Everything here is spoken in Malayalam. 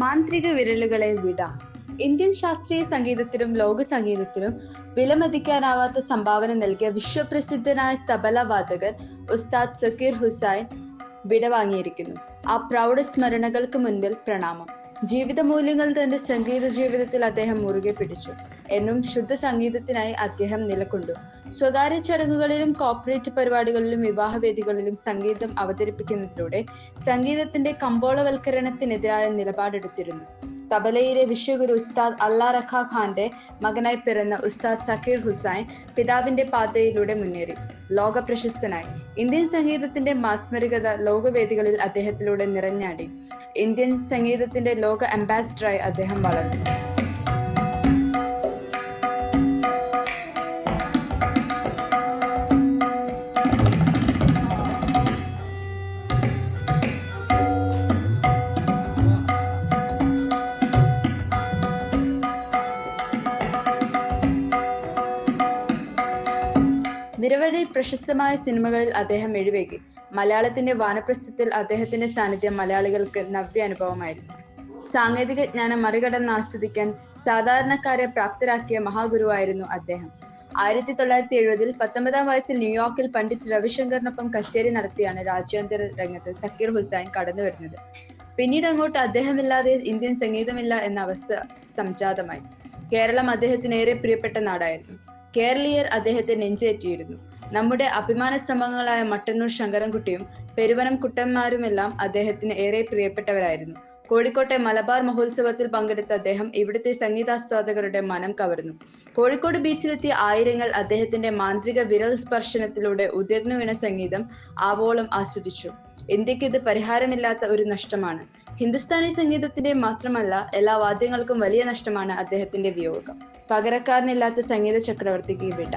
മാന്ത്രിക വിരലുകളെ വിടാം. ഇന്ത്യൻ ശാസ്ത്രീയ സംഗീതത്തിലും ലോക സംഗീതത്തിലും വിലമതിക്കാനാവാത്ത സംഭാവന നൽകിയ വിശ്വപ്രസിദ്ധനായ തബല വാദകൻ ഉസ്താദ് സക്കീർ ഹുസൈൻ വിടവാങ്ങിയിരിക്കുന്നു. ആ പ്രൗഢ സ്മരണകൾക്ക് മുൻപിൽ പ്രണാമം. ജീവിത മൂല്യങ്ങൾ തന്റെ സംഗീത ജീവിതത്തിൽ അദ്ദേഹം മുറുകെ പിടിച്ചു. എന്നും ശുദ്ധ സംഗീതത്തിനായി അദ്ദേഹം നിലകൊണ്ടു സ്വകാര്യ ചടങ്ങുകളിലും കോർപ്പറേറ്റ് പരിപാടികളിലും വിവാഹവേദികളിലും സംഗീതം അവതരിപ്പിക്കുന്നതിലൂടെ സംഗീതത്തിന്റെ കമ്പോളവൽക്കരണത്തിനെതിരായ നിലപാടെടുത്തിരുന്നു. തബലയിലെ വിശ്വഗുരു ഉസ്താദ് അല്ലാ റഖ ഖാന്റെ മകനായി പിറന്ന ഉസ്താദ് സക്കീർ ഹുസൈൻ പിതാവിന്റെ പാതയിലൂടെ മുന്നേറി. ലോക പ്രശസ്തനായി ഇന്ത്യൻ സംഗീതത്തിന്റെ മാസ്മരികത ലോകവേദികളിൽ അദ്ദേഹത്തിലൂടെ നിറഞ്ഞാടി. ഇന്ത്യൻ സംഗീതത്തിന്റെ ലോക അംബാസിഡറായി അദ്ദേഹം വളർന്നു. നിരവധി പ്രശസ്തമായ സിനിമകളിൽ അദ്ദേഹം എഴുവേകി മലയാളത്തിന്റെ വാനപ്രസ്ഥത്തിൽ അദ്ദേഹത്തിന്റെ സാന്നിധ്യം മലയാളികൾക്ക് നവ്യ അനുഭവമായിരുന്നു. സാങ്കേതിക ജ്ഞാനം മറികടന്ന് ആസ്വദിക്കാൻ സാധാരണക്കാരെ പ്രാപ്തരാക്കിയ മഹാഗുരുവായിരുന്നു അദ്ദേഹം. ആയിരത്തി തൊള്ളായിരത്തി എഴുപതിൽ പത്തൊമ്പതാം വയസ്സിൽ ന്യൂയോർക്കിൽ പണ്ഡിറ്റ് രവിശങ്കറിനൊപ്പം കച്ചേരി നടത്തിയാണ് രാജ്യാന്തര രംഗത്ത് സക്കീർ ഹുസൈൻ കടന്നു വരുന്നത്. പിന്നീട് അങ്ങോട്ട് അദ്ദേഹമില്ലാതെ ഇന്ത്യൻ സംഗീതമില്ല എന്ന അവസ്ഥ സംജാതമായി. കേരളം അദ്ദേഹത്തിന് ഏറെ പ്രിയപ്പെട്ട നാടായിരുന്നു. കേരളീയർ അദ്ദേഹത്തെ നെഞ്ചേറ്റിയിരുന്നു. നമ്മുടെ അഭിമാന സ്തംഭങ്ങളായ മട്ടന്നൂർ ശങ്കരൻകുട്ടിയും പെരുവനം കുട്ടന്മാരുമെല്ലാം അദ്ദേഹത്തിന് ഏറെ പ്രിയപ്പെട്ടവരായിരുന്നു. കോഴിക്കോട്ടെ മലബാർ മഹോത്സവത്തിൽ പങ്കെടുത്ത അദ്ദേഹം ഇവിടുത്തെ സംഗീതാസ്വാദകരുടെ മനം കവർന്നു. കോഴിക്കോട് ബീച്ചിലെത്തിയ ആയിരങ്ങൾ അദ്ദേഹത്തിന്റെ മാന്ത്രിക വിരൽ സ്പർശനത്തിലൂടെ ഉതിർന്നു വീണ സംഗീതം ആവോളം ആസ്വദിച്ചു. ഇന്ത്യയ്ക്ക് ഇത് പരിഹാരമില്ലാത്ത ഒരു നഷ്ടമാണ്. ഹിന്ദുസ്ഥാനി സംഗീതത്തിന്റെ മാത്രമല്ല എല്ലാ വാദ്യങ്ങൾക്കും വലിയ നഷ്ടമാണ് അദ്ദേഹത്തിന്റെ വിയോഗം. പകരക്കാരനില്ലാത്ത സംഗീത ചക്രവർത്തിക്ക് വിട.